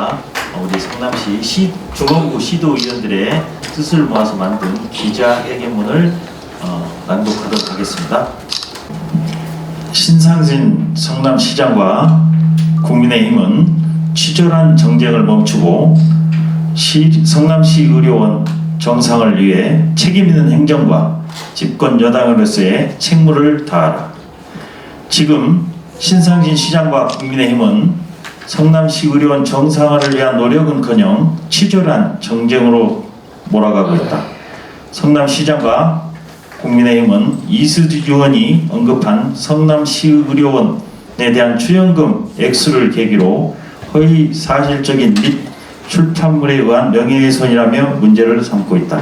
저희가 우리 성남시 시 중원구 시도의원들의 뜻을 모아서 만든 기자회견문을 어, 낭독하도록 하겠습니다. 신상진 성남시장과 국민의힘은 치졸한 정쟁을 멈추고 시, 성남시 의료원 정상을 위해 책임 있는 행정과 집권 여당으로서의 책무를 다하라. 지금 신상진 시장과 국민의힘은 성남시 의료원 정상화를 위한 노력은커녕 치졸한 정쟁으로 몰아가고 있다. 성남시장과 국민의힘은 이수지 의원이 언급한 성남시 의료원에 대한 출연금 액수를 계기로 허위 사실적인 및 출판물에 의한 명예훼손이라며 문제를 삼고 있다.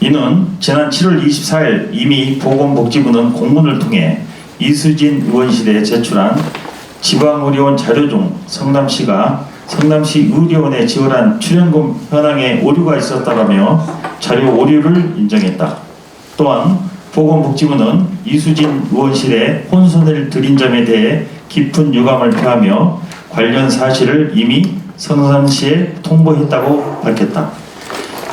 이는 지난 7월 24일 이미 보건복지부는 공문을 통해 이수진 의원실에 제출한 지방의료원 자료 중 성남시가 성남시 의료원에 지원한 출연금 현황에 오류가 있었다라며 자료 오류를 인정했다. 또한 보건복지부는 이수진 의원실에 혼선을 드린 점에 대해 깊은 유감을 표하며 관련 사실을 이미 성남시에 통보했다고 밝혔다.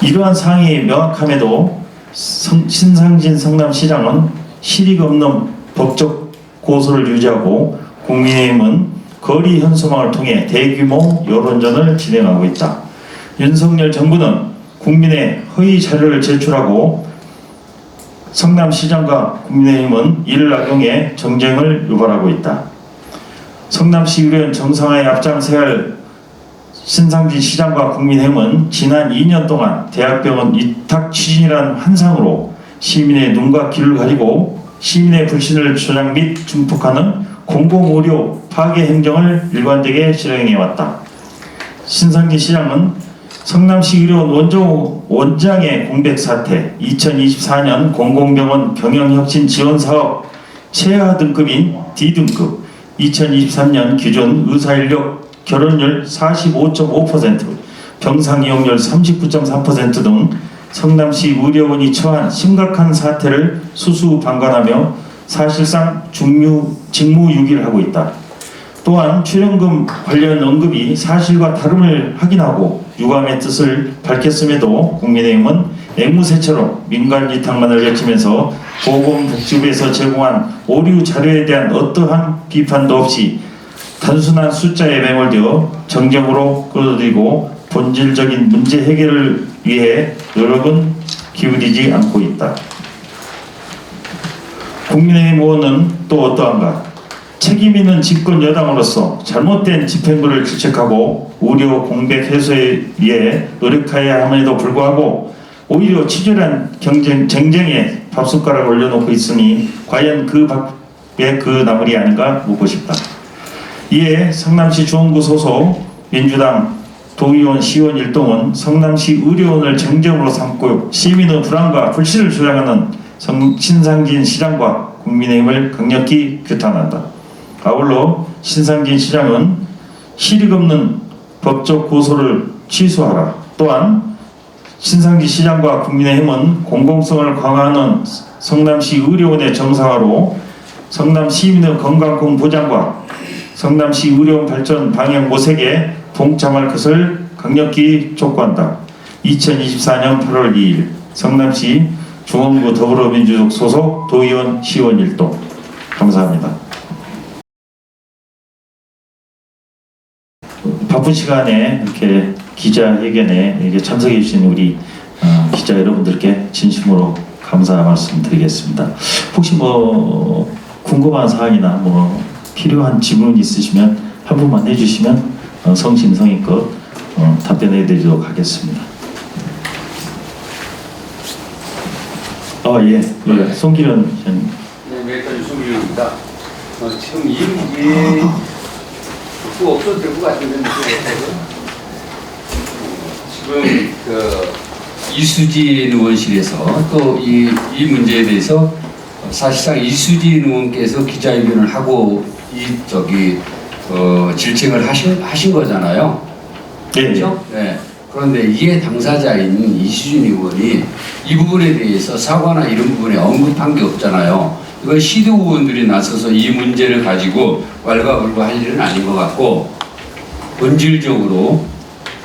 이러한 사항이 명확함에도 성- 신상진 성남시장은 실익 없는 법적 고소를 유지하고 국민의힘은 거리 현수막을 통해 대규모 여론전을 진행하고 있다. 윤석열 정부는 국민의 허위 자료를 제출하고 성남시장과 국민의힘은 이를 악용해 정쟁을 유발하고 있다. 성남시 의료원 정상화에 할 신상진 시장과 국민의힘은 지난 2년 동안 대학병원 위탁 추진이라는 환상으로 시민의 눈과 귀를 가리고 시민의 불신을 조장 및 증폭하는 공공의료 파괴 행정을 일관되게 실행해왔다. 신상진 시장은 성남시 의료원 원조, 원장의 공백 사태, 2024년 공공병원 경영혁신 지원사업 최하 등급인 D등급, 2023년 기준 의사인력 결혼율 45.5%, 병상 이용률 39.3%등 성남시 의료원이 처한 심각한 사태를 수수 방관하며 사실상 중유, 직무유기를 하고 있다. 또한 출연금 관련 언급이 사실과 다름을 확인하고 유감의 뜻을 밝혔음에도 국민의힘은 앵무새처럼 민간 이탁만을 외치면서 보건복지부에서 제공한 오류 자료에 대한 어떠한 비판도 없이 단순한 숫자에 매몰되어 정적으로 끌어들이고 본질적인 문제 해결을 위해 노력은 기울이지 않고 있다. 국민의힘 의원은 또 어떠한가? 책임 있는 집권 여당으로서 잘못된 집행부를 질책하고 우려 공백 해소에 위해 노력해야 함에도 불구하고 오히려 치졸한 경쟁 쟁쟁에 밥숟가락을 올려놓고 있으니 과연 그 밥에 그 나물이 아닌가 묻고 싶다. 이에 성남시 중원구 소속 민주당 도의원 시의원 일동은 성남시 의료원을 정점으로 삼고 시민의 불안과 불신을 조장하는 성- 신상진 시장과 국민의힘을 강력히 규탄한다. 아울러 신상진 시장은 실익 없는 법적 고소를 취소하라. 또한 신상진 시장과 국민의힘은 공공성을 강화하는 성남시 의료원의 정상화로 성남 시민의 건강공 보장과 성남시 의료원 발전 방향 모색에 동참할 것을 강력히 촉구한다. 2024년 8월 2일 성남시 중원구 더불어민주적 소속 도의원 시원 일동 감사합니다. 바쁜 시간에 이렇게 기자회견에 참석해 주신 우리 어, 기자 여러분들께 진심으로 감사 말씀 드리겠습니다. 혹시 뭐 궁금한 사항이나 뭐 필요한 질문 있으시면 한 분만 해주시면 어, 성심성의껏 어, 답변해 드리도록 하겠습니다. 아 예, 예. 송기련 현 네, 메이커 유승균입니다. 어, 지금 이 문제 또 없어도 될 것 같은데 지금 그 이수진 의원실에서 또 이 이 문제에 대해서 사실상 이수진 의원께서 기자회견을 하고 이 저기 어, 질책을 하신 하신 거잖아요. 예, 예. 그렇죠? 네. 그런데 이에 당사자인 이수진 의원이 이 부분에 대해서 사과나 이런 부분에 언급한 게 없잖아요. 이건 시도 의원들이 나서서 이 문제를 가지고 왈가불부할 일은 아닌 것 같고 본질적으로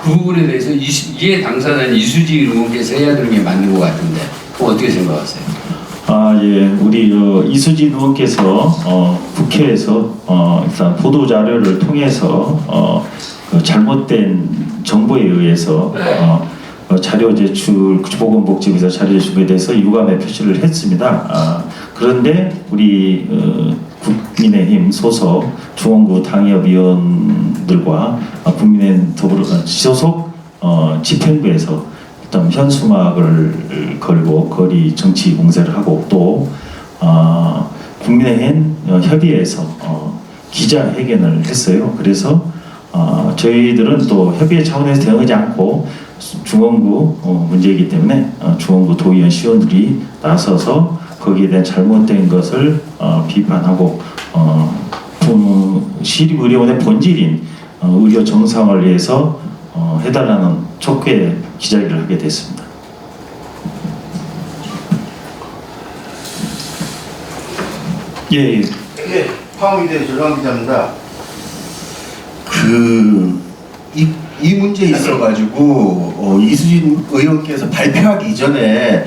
그 부분에 대해서 이해 당사자인 이수지 의원께서 해야 되는 게 맞는 것 같은데 어떻게 생각하세요? 아, 예. 우리 어, 이수진 의원께서 어, 국회에서 어, 일단 보도 자료를 통해서 어, 그 잘못된 정보에 의해서 어, 어, 자료 제출 보건복지부에서 자료 제출에 대해서 유감의 표시를 했습니다. 아, 그런데 우리 어, 국민의힘 소속 중원구 당협위원들과 아, 국민의힘 더불어 소속 어, 집행부에서 어떤 현수막을 걸고 거리 정치 공세를 하고 또 어, 국민의힘 어, 협의회에서 어, 기자회견을 했어요. 그래서 어, 저희들은 또 협의회 차원에서 대응하지 않고 중원구 어, 문제이기 때문에 어, 중원구 도의원 시원들이 나서서 거기에 대한 잘못된 것을 어, 비판하고 어, 부- 시립 의료원의 본질인 어, 의료 정상을 위해서 어, 해달라는 촉구의 기자회견을 하게 됐습니다. 예, 예. 예, 황의대 조정 기자입니다. 그, 이, 이 문제에 있어가지고, 어, 이수진 의원께서 발표하기 이전에,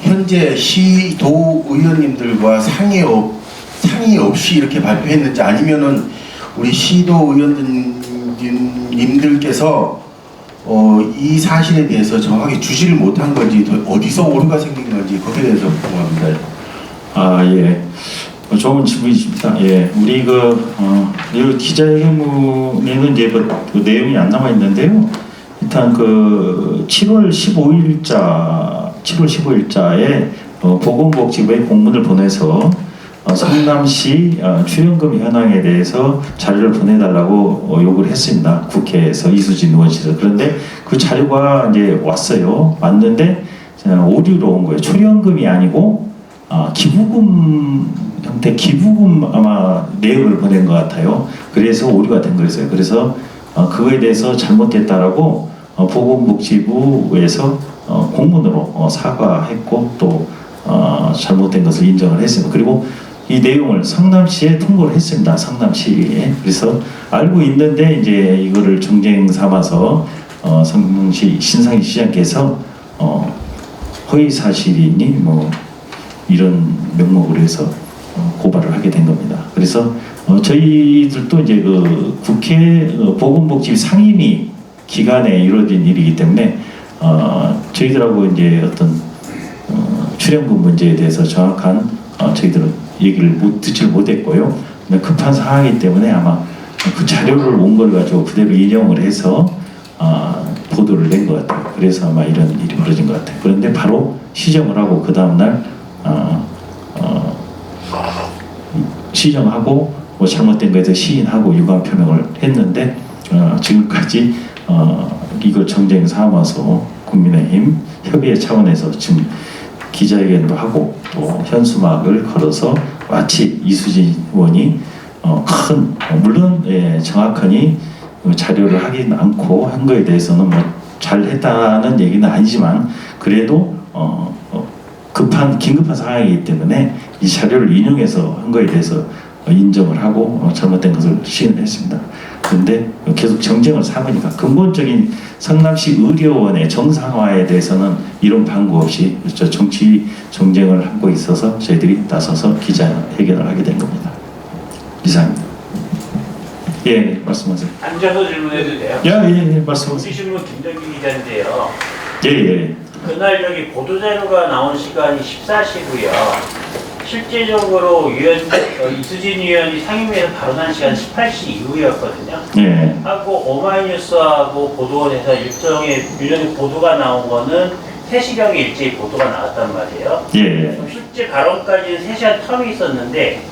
현재 시도 의원님들과 상의, 없, 상의 없이 이렇게 발표했는지 아니면은, 우리 시도 의원님들께서, 어, 이 사실에 대해서 정확히 주지를 못한 건지, 더 어디서 오류가 생긴 건지, 거기에 대해서 궁금합니다. 아, 예. 어, 좋은 질문이십니다. 예. 우리 그, 어, 이 기자회견문에는 이제 그, 그 내용이 안 남아 있는데요. 일단 그 7월 15일자, 7월 15일자에 어, 보건복지부에 공문을 보내서 어, 성남시 어, 출연금 현황에 대해서 자료를 보내달라고 어, 요구를 했습니다. 국회에서 이수진 의원실에서. 그런데 그 자료가 이제 왔어요. 왔는데 어, 오류로 온 거예요. 출연금이 아니고 아, 기부금 형태 기부금 아마 내역을 보낸 것 같아요. 그래서 오류가 된 거였어요. 그래서 어, 그거에 대해서 잘못됐다라고 어, 보건복지부에서 어, 공문으로 어, 사과했고 또 어, 잘못된 것을 인정을 했습니다. 그리고 이 내용을 성남시에 통보를 했습니다. 성남시에 그래서 알고 있는데 이제 이거를 정쟁 삼아서 어, 성남시 신상희 시장께서 어, 허위 사실이니 뭐 이런 명목으로 해서 어, 고발을 하게 된 겁니다. 그래서 어, 저희들도 이제 그 국회 어, 보건복지 상임위 기간에 이루어진 일이기 때문에 어, 저희들하고 이제 어떤 어, 출연금 문제에 대해서 정확한 어, 저희들은 얘기를 못 듣질 못했고요. 급한 상황이기 때문에 아마 그 자료를 온 걸 가지고 그대로 인용을 해서 아, 보도를 낸 것 같아요. 그래서 아마 이런 일이 벌어진 것 같아요. 그런데 바로 시정을 하고 그 다음 날 어, 어, 시정하고 뭐 잘못된 거에 대해서 시인하고 유감 표명을 했는데 어, 지금까지 어, 이걸 정쟁 삼아서 국민의힘 협의회 차원에서 지금 기자회견도 하고 또 현수막을 걸어서 마치 이수진 의원이 어, 큰 어, 물론 예, 정확하니 그 자료를 하긴 않고 한 거에 대해서는 뭐 잘했다는 얘기는 아니지만 그래도 급한 긴급한 상황이기 때문에 이 자료를 인용해서 한 거에 대해서 어, 인정을 하고 어, 잘못된 것을 시인했습니다. 그런데 계속 정쟁을 삼으니까 근본적인 성남시 의료원의 정상화에 대해서는 이런 방구 없이 저 정치 정쟁을 하고 있어서 저희들이 나서서 기자회견을 하게 된 겁니다. 이상입니다. 예, 말씀하세요. 앉아서 질문해도 돼요? 야, 예, 예, 말씀하세요. 우리 신문 김덕기 기자인데요. 예, 예. 그날 여기 보도자료가 나온 시간이 14시고요. 실제적으로 위원, 어, 이수진 위원이 상임위에서 발언한 시간 18시 이후였거든요. 예. 하고 오마이뉴스하고 보도원에서 일정의 일련의 보도가 나온 거는 3시경에 일제히 보도가 나왔단 말이에요. 예, 예. 그럼 실제 발언까지는 3시간 텀이 있었는데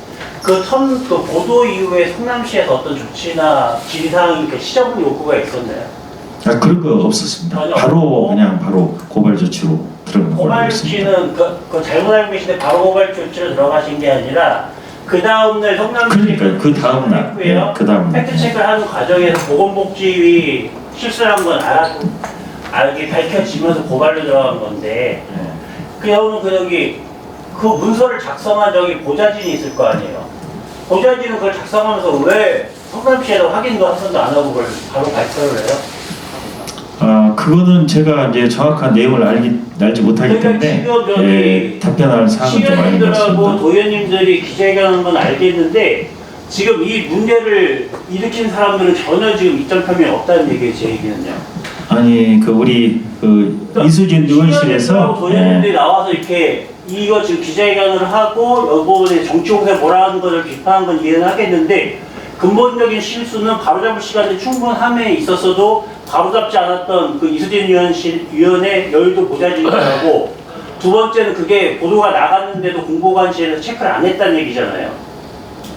그 텀, 그 보도 이후에 성남시에서 어떤 조치나 진상, 그 시정 요구가 있었나요? 아, 그런 거 없었습니다. 전혀 바로. 그냥 바로 고발 조치로 들어간 걸로 있습니다. 고발지는 그, 그 잘못 알고 계신데 바로 고발 조치로 들어가신 게 아니라 그 다음날 성남시 그러니까 그 다음 날, 예, 그 다음 날. 팩트 체크를 하는 과정에서 보건복지위 실수한 건 알아 알게 밝혀지면서 고발로 들어간 건데 그러면 그 여기 그 문서를 작성한 저기 보좌진이 있을 거 아니에요. 보좌진은 그걸 작성하면서 왜 성남시에서 확인도 한 번도 안 하고 그걸 바로 발표를 해요. 아 그거는 제가 이제 정확한 내용을 알기 알지 못하기 그러니까 때문에 지금 저기 예, 답변할 사항은 좀 아닌 것 시의원님들하고 같습니다. 도의원님들이 기자회견하는 건 알겠는데 지금 이 문제를 일으킨 사람들은 전혀 지금 입장 표명이 없다는 얘기예요, 제 얘기는요. 아니 그 우리 그 이수진 의원실에서 도의원님들이 예, 나와서 이렇게 이거 지금 기자회견을 하고 여부분에 정치 공세 뭐라 하는 것을 비판한 건 이해는 하겠는데 근본적인 실수는 바로잡을 시간이 충분함에 있었어도 바로잡지 않았던 그 이수진 의원실 위원의 여유도 보자진다고 두 번째는 그게 보도가 나갔는데도 공보관실에서 체크를 안 했다는 얘기잖아요.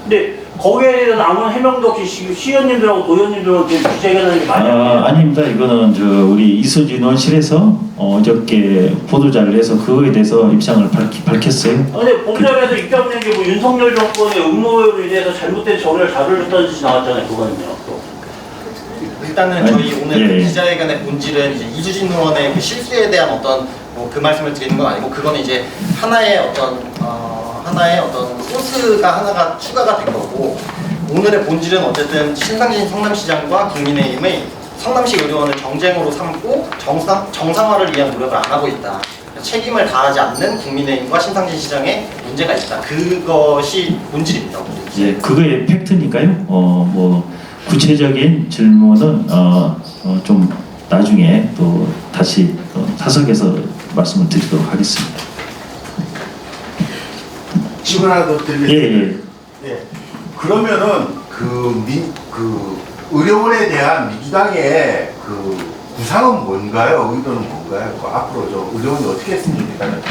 근데 거기에 대해서 아무런 해명도 없이 시- 시의원님들하고 도의원님들하고 지금 기자회견하는 게 맞아요. 아, 아닙니다. 이거는 저 우리 이수진 의원실에서 어, 어저께 보도자를 해서 그거에 대해서 입장을 밝히, 밝혔어요. 근데 본점에서 입장 낸게뭐 윤석열 정권의 음모로 인해서 잘못된 정의를 다루렸다는 뜻이 나왔잖아요. 그거는요. 또. 일단은 저희 오늘 예, 그 예. 기자회견의 본질은 이제 이주진 의원의 그 실수에 대한 어떤 뭐 그 말씀을 드리는 건 아니고 그거는 이제 하나의 어떤 어, 하나의 어떤 소스가 하나가 추가가 된 거고 오늘의 본질은 어쨌든 신상진 성남시장과 국민의힘의 성남시 의료원을 정쟁으로 삼고 정상 정상화를 위한 노력을 안 하고 있다. 책임을 다하지 않는 국민의힘과 신상진 시장의 문제가 있다. 그것이 본질입니다. 이제 그거의 팩트니까요. 어, 뭐 구체적인 질문은 어, 어, 좀 나중에 또 다시 어, 사석에서 말씀을 드리도록 하겠습니다. 질문 하나 더 예, 드리겠습니다. 예. 예. 그러면은 그, 민, 그 의료원에 대한 민주당의 그 구상은 뭔가요? 의도는 뭔가요? 그 앞으로 저 의료원이 어떻게 했으면 좋겠다는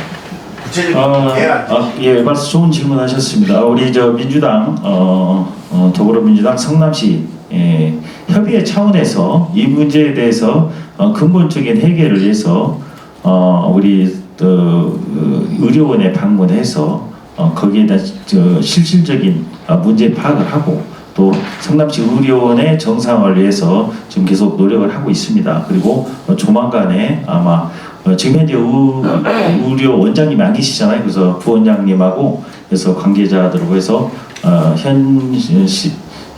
구체적인 아, 대안. 아, 예, 말씀 좋은 질문하셨습니다. 우리 저 민주당 어, 어, 더불어민주당 성남시 예, 협의회 차원에서 이 문제에 대해서 어, 근본적인 해결을 위해서 어, 우리 또, 어, 의료원에 방문해서 어, 거기에 대한 저, 실질적인 어, 문제 파악을 하고 또 성남시 의료원의 정상화를 위해서 지금 계속 노력을 하고 있습니다. 그리고 어, 조만간에 아마 어, 지금 현재 의, 의료 원장님이 안 계시잖아요. 그래서 부원장님하고 그래서 관계자들하고 해서 어, 현 시,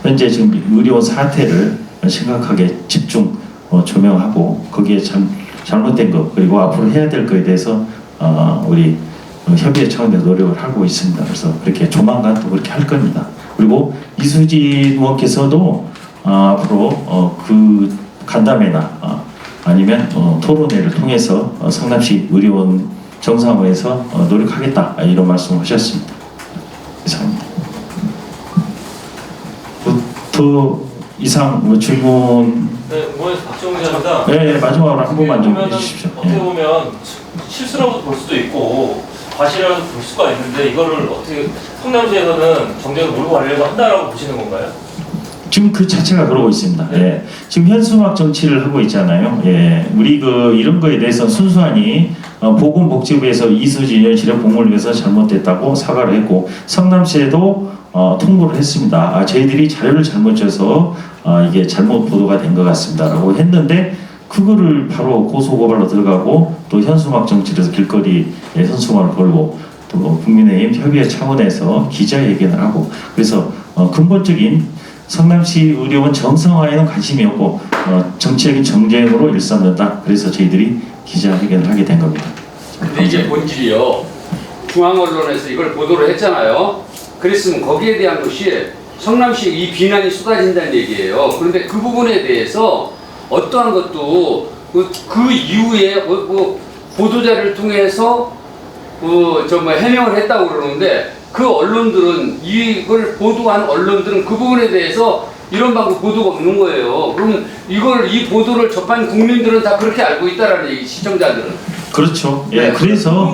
현재 지금 의료원 사태를 심각하게 집중 어, 조명하고 거기에 참 잘못된 것 그리고 앞으로 해야 될 것에 대해서 어, 우리 어, 협의회 차원에서 노력을 하고 있습니다. 그래서 그렇게 조만간 또 그렇게 할 겁니다. 그리고 이수진 의원께서도 어, 앞으로 어, 그 간담회나 어, 아니면 어, 토론회를 통해서 어, 성남시 의료원 정상화에서 어, 노력하겠다 아, 이런 말씀하셨습니다. 이상 입니다. 뭐, 더 이상 뭐 질문 네, 응원에서 박정우 기자입니다. 예, 예, 마지막으로 한 번만 좀 해주십시오. 어떻게 예. 보면 실수라고 볼 수도 있고 과실이라고 볼 수가 있는데 이거를 어떻게 성남시에서는 정쟁을 몰고 가려고 한다라고 보시는 건가요? 지금 그 자체가 그러고 있습니다. 예. 지금 현수막 정치를 하고 있잖아요. 예. 우리 그 이런 거에 대해서 순수하니 어, 보건복지부에서 이수진 의원실의 공을 위해서 잘못됐다고 사과를 했고 성남시에도 어, 통보를 했습니다. 아, 저희들이 자료를 잘못 줘서 어, 이게 잘못 보도가 된 것 같습니다라고 했는데 그거를 바로 고소고발로 들어가고 또 현수막 정치에서 길거리에 현수막을 걸고 또 국민의힘 협의회 차원에서 기자회견을 하고 그래서 어, 근본적인 성남시 의료원 정상화에는 관심이 없고 어, 정치적인 정쟁으로 일삼는다. 그래서 저희들이 기자회견을 하게 된 겁니다. 근데 이게 본질이요. 중앙 언론에서 이걸 보도를 했잖아요. 그랬으면 거기에 대한 것이 성남시 이 비난이 쏟아진다는 얘기예요. 그런데 그 부분에 대해서 어떠한 것도 그, 그 이후에 뭐, 뭐 보도자를 통해서 그저뭐 해명을 했다고 그러는데 그 언론들은 이걸 보도한 언론들은 그 부분에 대해서 이런 방금 보도가 없는 거예요. 그러면 이걸 이 보도를 접한 국민들은 다 그렇게 알고 있다라는 얘기 시청자들은. 그렇죠. 예, 네, 그래서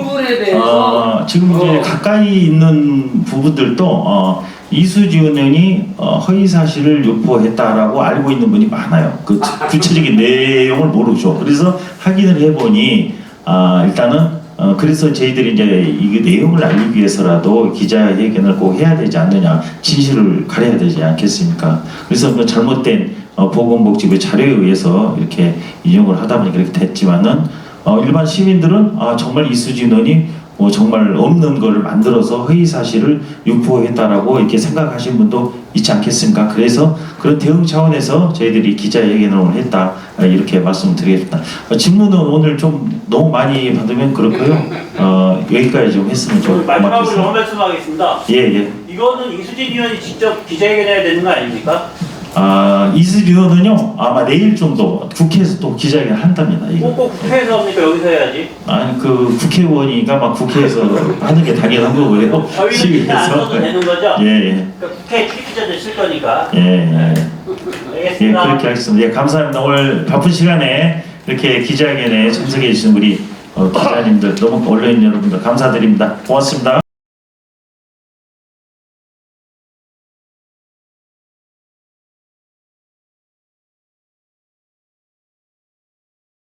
어, 지금 이제 어. 가까이 있는 부분들도 어, 이수지 의원이 어, 허위 사실을 유포했다라고 알고 있는 분이 많아요. 그 구체적인 내용을 모르죠. 그래서 확인을 해보니 아, 일단은 어, 그래서 저희들이 이제 이 내용을 알리기 위해서라도 기자회견을 꼭 해야 되지 않느냐, 진실을 가려야 되지 않겠습니까? 그래서 그 잘못된 어, 보건복지부 자료에 의해서 이렇게 인용을 하다 보니 그렇게 됐지만은 어, 일반 시민들은 아, 정말 이수진 의원이 뭐 정말 없는 거를 만들어서 허위 사실을 유포했다라고 이렇게 생각하신 분도 있지 않겠습니까? 그래서 그런 대응 차원에서 저희들이 기자회견을 했다 아, 이렇게 말씀드리겠습니다. 어, 질문은 오늘 좀 너무 많이 받으면 그렇고요. 어, 여기까지 좀 했으면 좀 마지막으로 한 고맙겠습니다. 말씀 하겠습니다. 예 예. 이거는 이수진 의원이 직접 기자회견해야 되는 거 아닙니까? 아 이슬 의원은요 아마 내일 정도 국회에서 또 기자회견 한답니다. 이거. 꼭꼭 국회에서 합니까? 여기서 해야지. 아니 그 국회의원이니까 막 국회에서 하는 게 당연한 거고요. 저희는 기자 안 써도 되는 거죠? 예, 예, 그러니까 국회 출입기자들 쓸 거니까. 예, 예. 예, 알겠습니다. 그렇게 하겠습니다. 예, 감사합니다. 오늘 바쁜 시간에 이렇게 기자회견에 참석해 주신 우리 어, 기자님들, 너무 언론인 여러분들 감사드립니다. 고맙습니다.